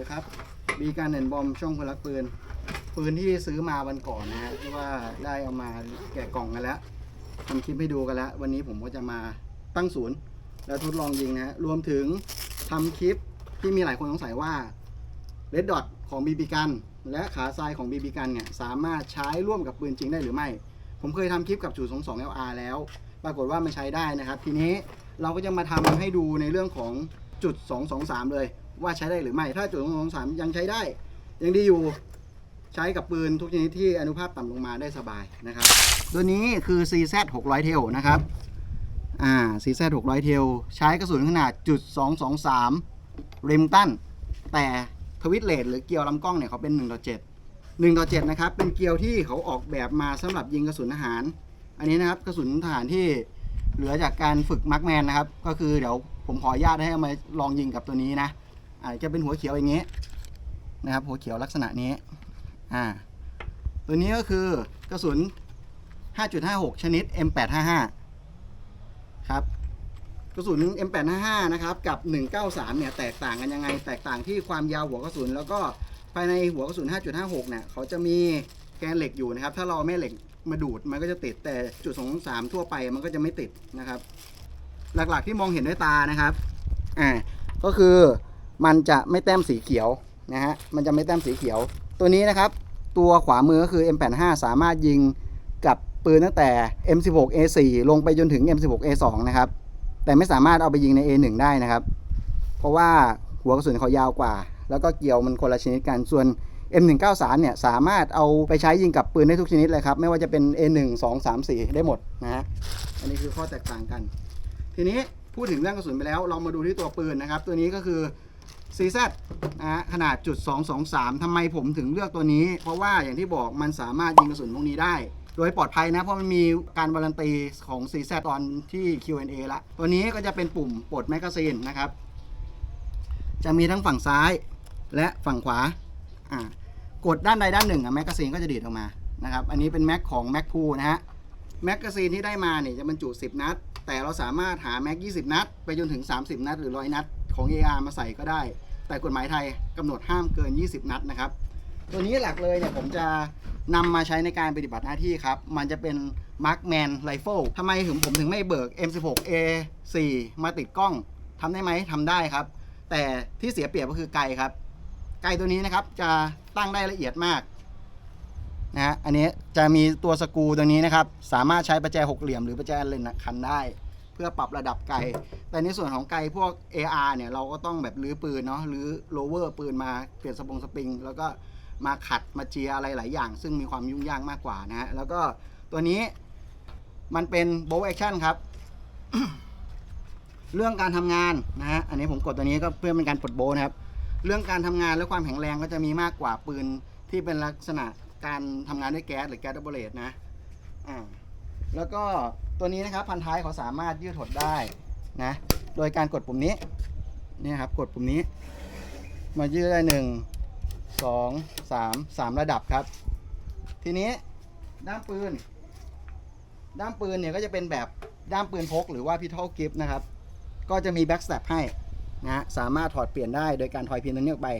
ดีครับบีการเนนบอมช่องพลักปืน ปืนที่ซื้อมาวันก่อนนะฮะที่ว่าได้เอามาแกะกล่องกันแล้วทำคลิปให้ดูกันแล้ว วันนี้ผมก็จะมาตั้งศูนย์ แล้วทดลองยิงนะฮะรวมถึงทำคลิปที่มีหลายคนสงสัยว่าเลดดอทของบีบีกันและขาทรายของบีบีกันเนี่ยสามารถใช้ร่วมกับปืนจริงได้หรือไม่ ผมเคยทำคลิปกับจุด22 LR แล้ว ปรากฏว่ามันใช้ได้นะครับ ทีนี้เราก็จะมาทำให้ดูในเรื่องของจุด 223 เลย ว่าใช้ได้หรือไม่ ถ้าจุด223ยังใช้ได้ ยังดีอยู่ใช้กับปืนทุกชนิดที่อนุภาพต่ำลงมาได้สบายนะครับ ตัวนี้คือ CZ 600 เทลนะครับอ่า CZ 600 เทลใช้กระสุนขนาดจุด223ริมตันแต่ทวิตเลทหรือเกลียวลำกล้องเนี่ยเขาเป็น1ต่อ7 1ต่อ7นะครับเป็นเกลียวที่เขาออกแบบมาสำหรับยิงกระสุนทหาร อันนี้นะครับกระสุนทหารที่เหลือจากการฝึกมาร์กแมนนะครับ ก็คือเดี๋ยวผมขออนุญาตให้มาลองยิงกับตัวนี้นะ อ่าจะเป็นหัวเขียวอย่างนี้นะครับ หัวเขียวลักษณะนี้อ่าตัวนี้ก็คือกระสุน 5.56 ชนิด M855 ครับกระสุน M855 นะครับกับ 193 เนี่ยแตกต่างกันยังไง แตกต่างที่ความยาวหัวกระสุน แล้วก็ภายในหัวกระสุน 5.56 เนี่ยเขาจะมีแกนเหล็กอยู่นะครับ ถ้าเราเอาแม่เหล็กมาดูดมันก็จะติดแต่จุด23ทั่วไปมันก็จะไม่ติดนะครับ หลักๆที่มองเห็นด้วยตานะครับอ่าก็คือ มันจะไม่แต้มสีเขียวนะฮะมันจะไม่แต้มสีเขียว ตัวนี้นะครับตัวขวามือก็คือ M85 สามารถยิงกับปืนตั้งแต่ M16A4 ลงไปจนถึง M16A2 นะครับแต่ไม่สามารถเอาไปยิงใน A1 ได้นะครับ เพราะว่าหัวกระสุนเขายาวกว่า แล้วก็เกี่ยวมันคนละชนิดกันส่วน M193 เนี่ยสามารถเอาไปใช้ยิงกับปืนได้ทุกชนิดเลยครับ ไม่ว่าจะเป็น A1 2 3 4 ได้หมดนะฮะอันนี้คือข้อแตกต่างกัน ทีนี้พูดถึงเรื่องกระสุนไปแล้ว เรามาดูที่ตัวปืนนะครับ ตัวนี้ก็คือ CZ นะฮะขนาดจุด223ทำไมผมถึงเลือกตัวนี้ เพราะว่าอย่างที่บอกมันสามารถยิงกระสุนพวกนี้ได้ โดยปลอดภัยนะ เพราะมันมีการวารันตีของ CZ ตอนที่ Q&A ละ ตัวนี้ก็จะเป็นปุ่มปลดแมกกาซีนนะครับ จะมีทั้งฝั่งซ้ายและฝั่งขวาอ่ากดด้านใดด้านหนึ่งอะแมกกาซีนก็จะดีดออกมานะครับ อันนี้เป็นแม็กของแม็กพูนะฮะแมกกาซีนที่ได้มาเนี่ยจะบรรจุ 10 นัด แต่เราสามารถหาแม็ก 20 นัด ไปจนถึง 30 นัด หรือ 100 นัด ของ AR มาใส่ก็ได้ แต่กฎหมายไทยกำหนดห้ามเกิน 20 นัดนะครับ ตัวนี้หลักเลยเนี่ยผมจะนำมาใช้ในการปฏิบัติหน้าที่ครับ มันจะเป็น Markman Rifle ทำไมถึงผมถึงไม่เบิก M16A4 มาติดกล้องทำได้ไหมทำได้ครับ แต่ที่เสียเปรียบก็คือไกลครับ ไกลตัวนี้นะครับจะตั้งได้ละเอียดมากนะฮะอันนี้จะมีตัวสกูตัวนี้นะครับ สามารถใช้ประแจหกเหลี่ยมหรือประแจเลนคันได้ พื่อปรับระดับไกล แต่ในส่วนของไกลพวก AR เนี่ยเราก็ต้องแบบรื้อปืนเนาะรือโลเวอร์ปืนมาเปลี่ยนสปงสปริง แล้วก็มาขัดมาเจียอะไรหลายอย่าง ซึ่งมีความยุ่งยากมากกว่านะฮะแล้วก็ตัวนี้มันเป็นโบว์แอคชั่นครับ เรื่องการทำงานนะฮะอันนี้ผมกดตัวนี้ก็เพื่อเป็นการปลดโบว์นะครับ เรื่องการทำงานและความแข็งแรงก็จะมีมากกว่าปืนที่เป็นลักษณะการทำงานด้วยแก๊สหรือแก๊สดับเบิลเลตนะอ่าแล้วก็ ตัวนี้นะครับพันท้ายเขาสามารถยืดหดได้นะโดยการกดปุ่มนี้นี่ครับกดปุ่มนี้ มายืดได้หนึ่งสองสามสามระดับครับ ทีนี้ด้ามปืน ด้ามปืนเนี่ยก็จะเป็นแบบด้ามปืนพกหรือว่าพิทอลกิฟนะครับ ก็จะมีแบ็กส t ต p ให้นะฮะสามารถถอดเปลี่ยนได้โดยการถอยพินตัวนี้ออกไป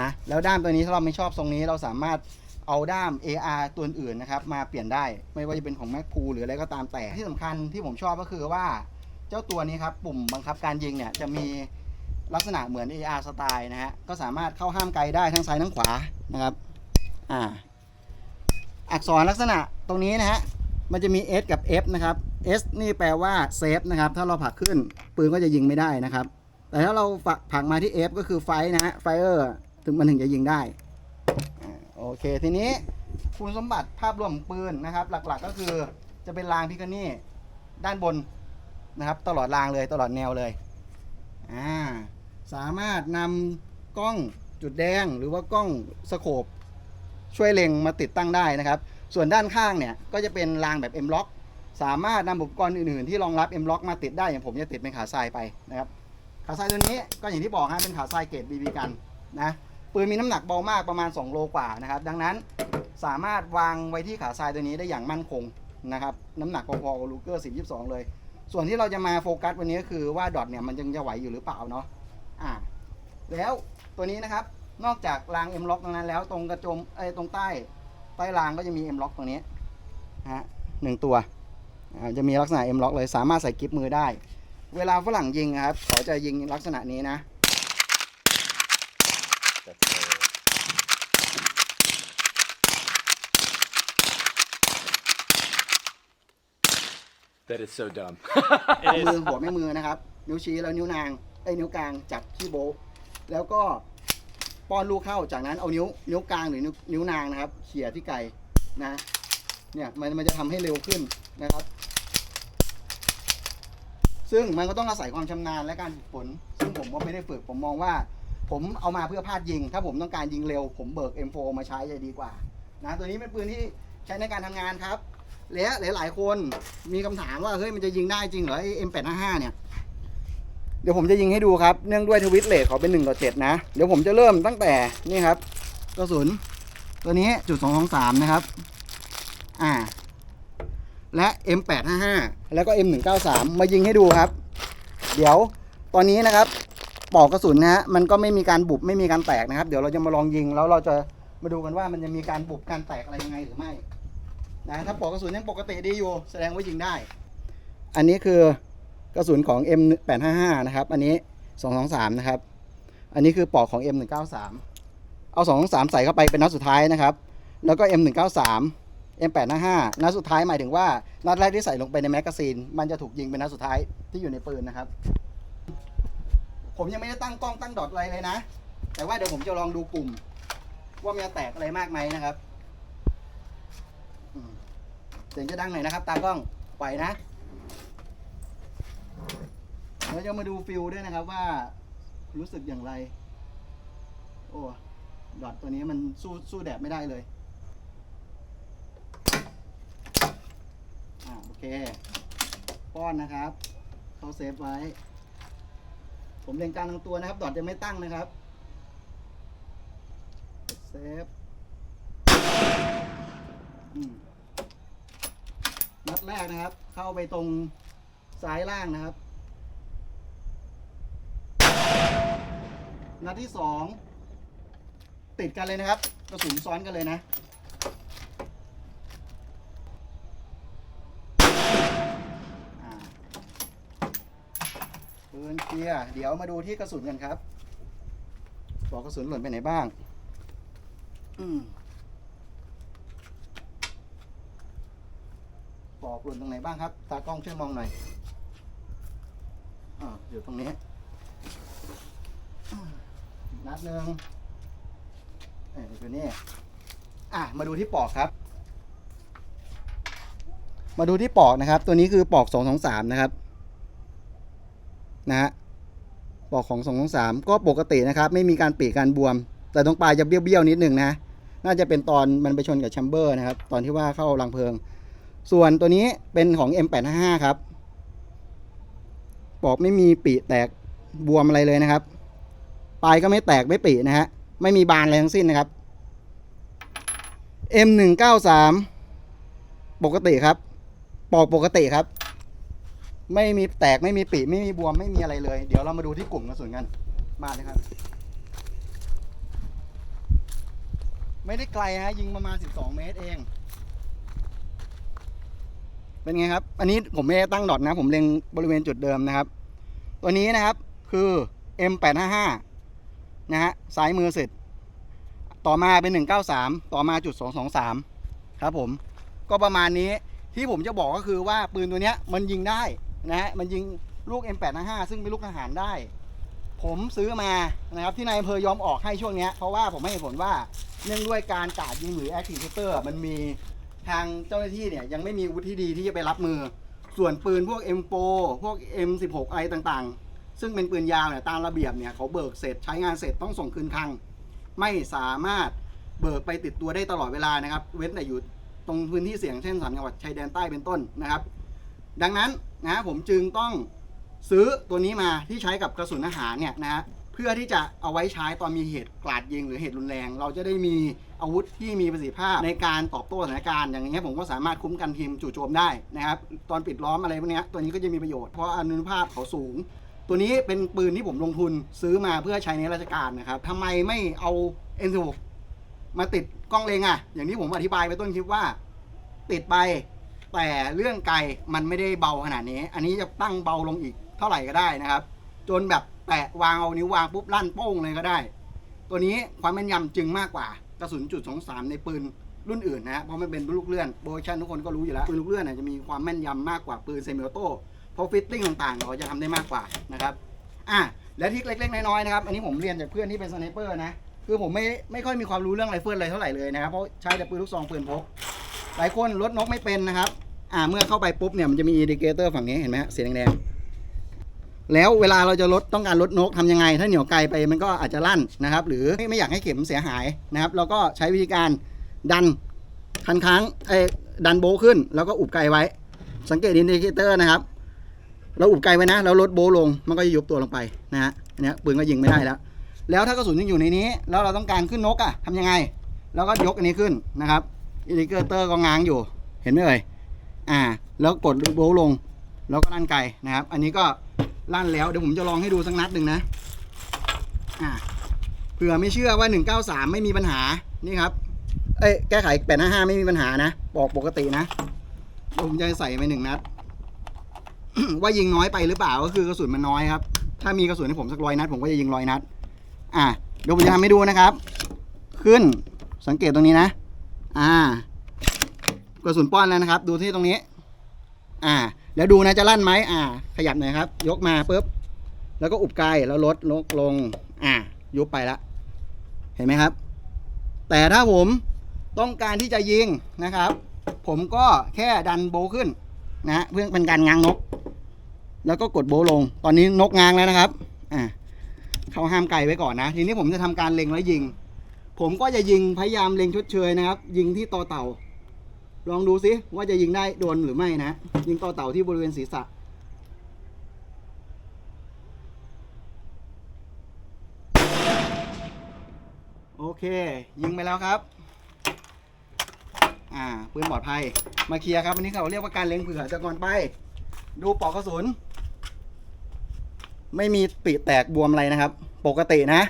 นะแล้วด้ามตัวนี้ถ้าเราไม่ชอบทรงนี้เราสามารถ เอาด้าม AR ตัวอื่นนะครับมาเปลี่ยนได้ไม่ว่าจะเป็นของ Mac p o หรืออะไรก็ตามแต่ที่สำคัญที่ผมชอบก็คือว่าเจ้าตัวนี้ครับปุ่มบังคับการยิงเนี่ยจะมีลักษณะเหมือน AR สไตล์นะฮะก็สามารถเข้าห้ามไกลได้ทั้งซ้ายทั้งขวานะครับอ่าอักษรลักษณะตรงนี้นะฮะมันจะมี S กับ F นะครับ S นี่แปลว่าเซฟนะครับถ้าเราผลักขึ้นปืนก็จะยิงไม่ได้นะครับ แต่ถ้าเราผลักมาที่ F ก็คือไฟนะฮะไฟเออร์ถึงมันถึงจะยิงได้ เค ทีนี้คุณสมบัติภาพรวมของปืนนะครับ หลักๆก็คือจะเป็นรางพิคานี่ด้านบนนะครับ ตลอดรางเลยตลอดแนวเลยอ่าสามารถนำกล้องจุดแดงหรือว่ากล้องสโคปช่วยเล็งมาติดตั้งได้นะครับ ส่วนด้านข้างเนี่ยก็จะเป็นรางแบบ M lock สามารถนำอุปกรณ์อื่นๆ ที่รองรับ M lock มาติดได้อย่างผมจะติดเป็นขาทรายไปนะครับ ขาทรายตัวนี้ก็อย่างที่บอกฮะเป็นขาทรายเกรด BB กันนะ ปืนมีน้ำหนักเบามากประมาณ 2 โลกว่านะครับ ดังนั้นสามารถวางไว้ที่ขาทรายตัวนี้ได้อย่างมั่นคงนะครับน้ำหนักพอๆกับลูเกอร์10 22 เลย ส่วนที่เราจะมาโฟกัสวันนี้ก็คือว่าดอทเนี่ยมันยังจะไหวอยู่หรือเปล่าเนาะอ่าแล้วตัวนี้นะครับนอกจากราง M lock ตรงนั้นแล้วตรงกระจมไอ้ตรงใต้ใต้รางก็จะมี M lock ตรงนี้ฮะหนึ่งตัวจะมีลักษณะ M lock เลยสามารถใส่กิฟมือได้ เวลาฝรั่งยิงครับเขาจะยิงลักษณะนี้นะ That is so dumb. เอามือหัวแม่มือนะครับ นิ้วชี้แล้วนิ้วนางไอ้ยนิ้วกลางจับที่โบว์แล้วก็ป้อนลูกเข้าจากนั้นเอานิ้วนิ้วกลางหรือนิ้วนิ้วนางนะครับเขี่ยที่ไก่นะ เนี่ยมันมันจะทำให้เร็วขึ้นนะครับ ซึ่งมันก็ต้องอาศัยความชำนาญและการฝึกฝนซึ่งผมก็ไม่ได้ฝึกผมมองว่า ผมเอามาเพื่อพาดยิง ถ้าผมต้องการยิงเร็ว ผมเบิก M4 มาใช้จะดีกว่านะตัวนี้เป็นปืนที่ใช้ในการทำงานครับ และหลาย ๆ คนมีคำถามว่าเฮ้ยมันจะยิงได้จริงเหรอไอ้ M855 เนี่ย เดี๋ยวผมจะยิงให้ดูครับ เนื่องด้วยทวิตเลทเขาเป็น1ต่อ7นะ เดี๋ยวผมจะเริ่มตั้งแต่นี่ครับกระสุนตัวนี้จุด223นะครับ อ่า และ M855 แล้วก็ M193 มายิงให้ดูครับ เดี๋ยวตอนนี้นะครับปอกกระสุนนะฮะมันก็ไม่มีการบุบไม่มีการแตกนะครับ เดี๋ยวเราจะมาลองยิงแล้วเราจะมาดูกันว่ามันจะมีการบุบการแตกอะไรยังไงหรือไม่ นะถ้าปลอกกระสุนยังปกติดีอยู่ แสดงว่ายิงได้ อันนี้คือกระสุนของ M855 นะครับ อันนี้ 223 นะครับ อันนี้คือปลอกของ M193 เอา 223 ใส่เข้าไปเป็นนัดสุดท้ายนะครับ แล้วก็ M193 M855 นัดสุดท้ายหมายถึงว่านัดแรกที่ใส่ลงไปในแมกกาซีน มันจะถูกยิงเป็นนัดสุดท้ายที่อยู่ในปืนนะครับ ผมยังไม่ได้ตั้งกล้องตั้งดอทอะไรเลยนะ แต่ว่าเดี๋ยวผมจะลองดูกลุ่ม ว่ามันจะแตกอะไรมากไหมนะครับ เสียงจะดังหน่อยนะครับ ตากล้องไหวนะเราจะมาดูฟิลด้วยนะครับว่ารู้สึกอย่างไร โอ้ดอทตัวนี้มันสู้สู้แดดไม่ได้เลยอ่าโอเค ป้อนนะครับ เขาเซฟไว้ ผมเล็งกลางทั้งตัวนะครับ ดอทจะไม่ตั้งนะครับเซฟอืม แรกนะครับ เข้าไปตรงซ้ายล่างนะครับ นัดที่สองติดกันเลยนะครับ กระสุนซ้อนกันเลยนะ ปืนเคลียร์เดี๋ยวมาดูที่กระสุนกันครับ บอกกระสุนหล่นไปไหนบ้าง อืม ปอกหล่นตรงไหนบ้างครับ ตากล้องช่วยมองหน่อยอ่าอยู่ตรงนี้นัดหนึ่งเอ้ยอยู่นี่อะมาดูที่ปอกครับ มาดูที่ปอกนะครับ ตัวนี้คือปอกสองสองสามนะครับ นะฮะปอกของสองสองสามก็ปกตินะครับ ไม่มีการปีกการบวม แต่ตรงปลายจะเบี้ยวๆนิดหนึ่งนะ น่าจะเป็นตอนมันไปชนกับแชมเบอร์นะครับ ตอนที่ว่าเข้ารังเพลิง ส่วนตัวนี้เป็นของ M855 ครับปอกไม่มีปีแตกบวมอะไรเลยนะครับ ปลายก็ไม่แตกไม่ปีนะฮะ ไม่มีบานอะไรทั้งสิ้นนะครับ M193 ปกติครับ ปอกปกติครับ ไม่มีแตกไม่มีปีไม่มีบวมไม่มีอะไรเลย เดี๋ยวเรามาดูที่กลุ่มกระสุนกัน มาเลยครับ ไม่ได้ไกลฮะยิงประมาณ 12 เมตรเอง เป็นไงครับ อันนี้ผมไม่ได้ตั้งดอทนะ ผมเล็งบริเวณจุดเดิมนะครับ ตัวนี้นะครับคือ M855 นะฮะซ้ายมือเสร็จ ต่อมาเป็น 193 ต่อมาจุด 223 ครับผม ก็ประมาณนี้ที่ผมจะบอกก็คือว่าปืนตัวเนี้ยมันยิงได้นะฮะมันยิงลูก M855 ซึ่งเป็นลูกทหารได้ ผมซื้อมานะครับที่นายอำเภอยอมออกให้ช่วงเนี้ยเพราะว่าผมให้เหตุผลว่าเนื่องด้วยการกาดยิงหรือ active shooter มันมี ทางเจ้าหน้าที่เนี่ยยังไม่มีวุฒิที่ดีที่จะไปรับมือ ส่วนปืนพวก M4 พวก M16 อะไรต่างๆ ซึ่งเป็นปืนยาวเนี่ยตามระเบียบเนี่ยเขาเบิกเสร็จใช้งานเสร็จต้องส่งคืนคลัง ไม่สามารถเบิกไปติดตัวได้ตลอดเวลานะครับ เว้นแต่อยู่ตรงพื้นที่เสี่ยงเช่นสามจังหวัดชายแดนใต้เป็นต้นนะครับ ดังนั้นนะผมจึงต้องซื้อตัวนี้มาที่ใช้กับกระสุนอาหารเนี่ยนะฮะ เพื่อที่จะเอาไว้ใช้ตอนมีเหตุกราดยิงหรือเหตุรุนแรง เราจะได้มีอาวุธที่มีประสิทธิภาพในการตอบโต้สถานการณ์อย่างนี้ยผมก็สามารถคุ้มกันทีมจู่โจมได้นะครับตอนปิดล้อมอะไรพวกนี้ตัวนี้ก็จะมีประโยชน์เพราะอนุภาพเขาสูง ตัวนี้เป็นปืนที่ผมลงทุนซื้อมาเพื่อใช้ในราชการนะครับทำไมไม่เอา N16 มาติดกล้องเลงอะอย่างที่ผมอธิบายไปต้นคลิปว่า ติดไป แต่เรื่องไกลมันไม่ได้เบาขนาดนี้ อันนี้จะตั้งเบาลงอีกเท่าไหร่ก็ได้นะครับ จนแบบแตะวางเอานิ้ววางปุ๊บลั่นโป้งเลยก็ได้ ตัวนี้ความแม่นยำจึงมากกว่ากระสุนจุดสองสามในปืนรุ่นอื่นนะฮะเพราะมันเป็นลูกเลื่อนโบชันทุกคนก็รู้อยู่แล้วปืนลูกเลื่อนจะมีความแม่นยำมากกว่าปืนเซมิออโต้เพราะฟิตติ้งต่างๆเราจะทำได้มากกว่านะครับอะและทิกเล็กๆน้อยๆนะครับอันนี้ผมเรียนจากเพื่อนที่เป็นสไนเปอร์นะคือผมไม่ไม่ค่อยมีความรู้เรื่องไรเฟิลอะไรเท่าไหร่เลยนะครับเพราะใช้แต่ปืนลูกซองปืนพกหลายคนลดนกไม่เป็นนะครับอ่าเมื่อเข้าไปปุ๊บเนี่ยมันจะมีอินดิเคเตอร์ฝั่งนี้เห็นไหมฮะสีแดงๆ แล้วเวลาเราจะลดต้องการลดนกทำยังไง ถ้าเหนียวไกลไปมันก็อาจจะลั่นนะครับ หรือไม่ไม่อยากให้เข็มเสียหายนะครับ เราก็ใช้วิธีการดันคันค้างเอ้ดันโบขึ้น แล้วก็อุบไกลไว้ สังเกตอินดิเคเตอร์นะครับ เราอุบไกลไว้นะแล้วลดโบลงมันก็จะยุบตัวลงไปนะฮะอันเนี้ยปืนก็ยิงไม่ได้แล้ว แล้วถ้ากระสุนยังอยู่ในนี้ แล้วเราต้องการขึ้นนกอะทำยังไง แล้วก็ยกอันนี้ขึ้นนะครับอินดิเคเตอร์ก็ง้างอยู่เห็นไหมเอ่ยอ่า แล้วกดโบลง แล้วก็ลั่นไกลนะครับ อันนี้ก็ ลั่นแล้วเดี๋ยวผมจะลองให้ดูสักนัดหนึ่งนะอ่าเผื่อไม่เชื่อว่า 193 ไม่มีปัญหานี่ครับ เอ้ยแก้ไข855ไม่มีปัญหานะบอกปกตินะผมจะใส่ไปหนึ่งนัด ว่ายิงน้อยไปหรือเปล่าก็คือกระสุนมันน้อยครับ ถ้ามีกระสุนให้ผมสักร้อยนัด ผมก็จะยิงร้อยนัด อ่าเดี๋ยวผมจะทำให้ดูนะครับ ขึ้นสังเกตตรงนี้นะ อ่ากระสุนป้อนแล้วนะครับ ดูที่ตรงนี้ อ่า แล้วดูนะจะลั่นไหมอ่า ขยับหน่อยครับ ยกมาปุ๊บ แล้วก็อุบไกลแล้วลดลดลง อ่า ยุบไปละ เห็นไหมครับ แต่ถ้าผมต้องการที่จะยิงนะครับ ผมก็แค่ดันโบขึ้นนะเพื่อเป็นการง้างนก แล้วก็กดโบลง ตอนนี้นกง้างแล้วนะครับ อ่าเขาห้ามไกลไว้ก่อนนะ ทีนี้ผมจะทำการเล็งแล้วยิง ผมก็จะยิงพยายามเล็งชดเชยนะครับ ยิงที่ต่อเต่า ลองดูซิว่าจะยิงได้โดนหรือไม่นะยิงต่อเต่าที่บริเวณศีรษะโอเค ยิงไปแล้วครับ อ่าปืนปลอดภัย มาเคลียร์ครับอันนี้เขาเรียกว่าการเล็งเผื่อจะก่อนไป ดูปลอกกระสุน ไม่มีปีแตกบวมอะไรนะครับ ปกตินะ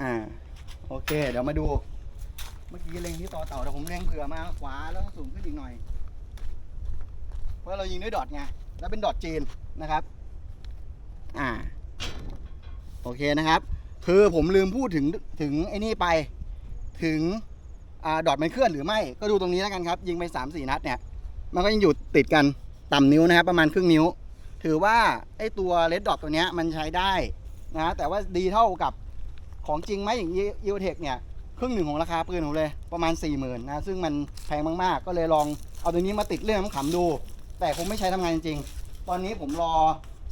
อ่า โอเค เดี๋ยวมาดู เมื่อกี้เล็งที่ต่อเต่าแต่ผมเล็งเผื่อมาขวาแล้วสูงขึ้นอีกหน่อย เพราะเรายิงด้วยดอทไงแล้วเป็นดอทจีนนะครับ อ่า โอเคนะครับ คือผมลืมพูดถึงถึงไอ้นี่ไป ถึงอ่าดอทมันเคลื่อนหรือไม่ก็ดูตรงนี้แล้วกันครับ ยิงไป3ามสี่นัดเนี่ย มันก็ยังอยู่ติดกันต่ำนิ้วนะครับ ประมาณครึ่งนิ้ว ถือว่าไอ้ตัวเลดดอทตัวเนี้ยมันใช้ได้นะแต่ว่าดีเท่ากับของจริงไหมอย่างยูเทคเนี่ย ครึ่งหนึ่งของราคาปืนผมเลยประมาณ 4 0,000นะซึ่งมันแพงมากๆ ก็เลยลองเอาตัวนี้มาติดเรื่องขำดู แต่คงไม่ใช้ทำงานจริงๆ ตอนนี้ผมรอ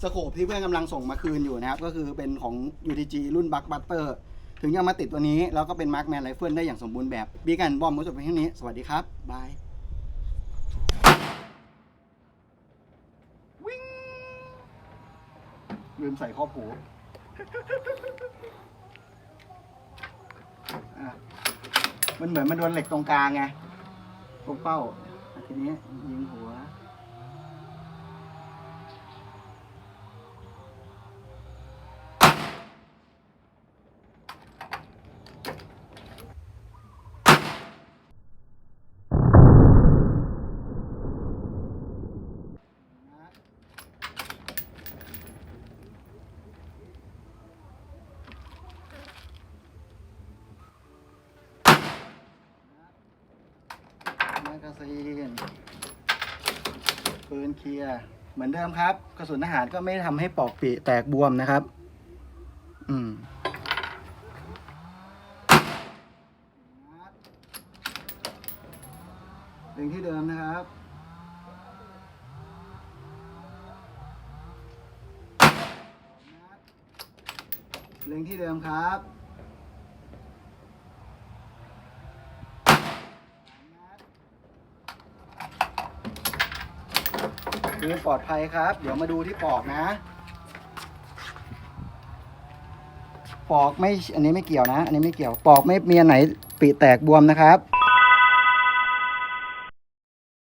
สโคปที่เพื่อนกำลังส่งมาคืนอยู่นะครับ ก็คือเป็นของ UTG รุ่นบัคบัตเตอร์ถึงจะมาติดตัวนี้ แล้วก็เป็นมาร์คแมนไรเฟิลได้อย่างสมบูรณ์แบบบีกันบอมมือจบเพียงเท่านี้ สวัสดีครับบายวิ่งลืมใส่ข้อผู อะมันเหมือนมันโดนเหล็กตรงกลางไงตรงเป้าทีนี้ยิงหัว แม กาซีนปืนเคลียร์เหมือนเดิมครับ กระสุนทหารก็ไม่ทำให้ปอกปีแตกบวมนะครับ อืมเล็งที่เดิมนะครับเล็งที่เดิมครับ ปืนปลอดภัยครับ เดี๋ยวมาดูที่ปอกนะ ปอกไม่ อันนี้ไม่เกี่ยวนะ อันนี้ไม่เกี่ยว ปอกไม่มีอันไหนปีแตกบวมนะครับ